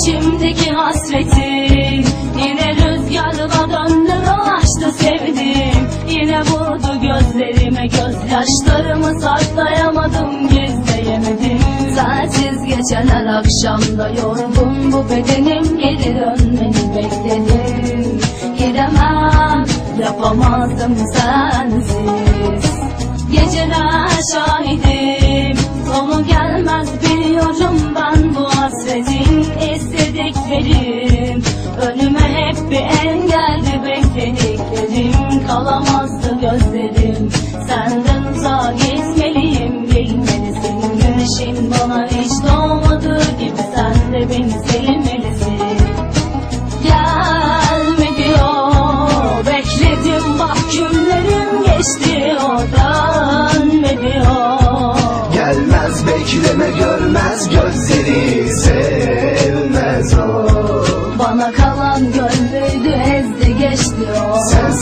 içimdeki hasreti. Yine rüzgarla döndü dolaştı sevdim. Yine vurdu gözlerime gözyaşlarımı saklayamadım gizleyemedim. Sensiz geçen her akşamda yorgun bu bedenim geri dönmeni bekledim. Gidemem yapamazdım sensiz. Geceler şahidim. Önüme hep bir engeldi beklediklerim Kalamazdı gözlerim. Senden uzağa gitmeliyim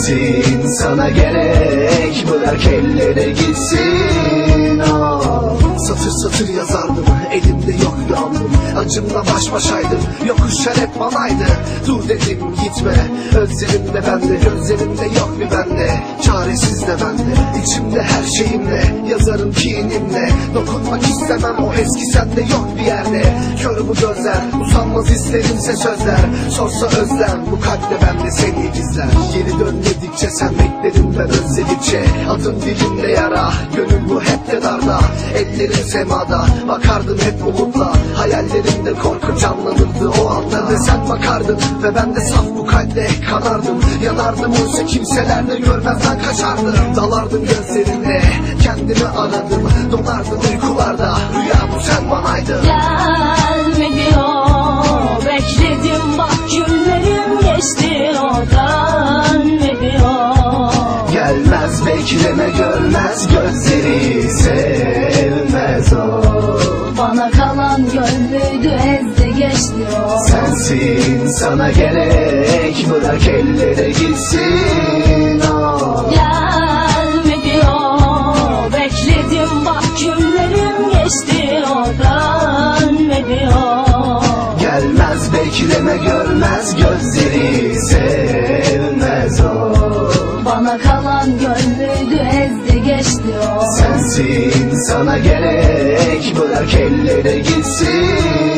Sensin sana gerek bırak ellere gitsin. O Satır satır yazardım elimde yok yandım Acımla baş başaydım yokuşlar hep banaydı Dur dedim gitme özlerimde bende gözlerimde yok bir bende. Çaresiz de bende içimde her şeyimle yazarım kinimle. Dokunmak istemem o eski sende yok bir yerde. Kör bu gözler usanmaz isterimse sözler. Sorsa özlem bu kalpte bende seni gizler Geri dön dedikçe sen beklerim ben özledikçe. Adın dilimde yara gönül bu hep de darda Ellerim semada bakardım hep umutla Hayallerimde korku canlanırdı o anda Ve sen bakardın ve ben de saf bu kalpte kanardım Yanardım oysa kimseler de görmezden kaçardım. Dalardım gözlerinde kendimi aradım. Donardım uykularda rüya bu sen banaydın Gelme diyor Bekledim bak günlerim geçti O dönme diyor Gelmez bekleme görmez gözleri sevmez o Bana kalan gönlüydü ezdi geçti o. Sensin sana gerek bırak ellere gitsin o. Gelme diyor Bekledim bak günlerim geçti O. Dönme diyor Gelmez bekleme görmez gözleri sevmez o. Bana kalan gönlüydü Sensin. Sana gerek bırak ellere gitsin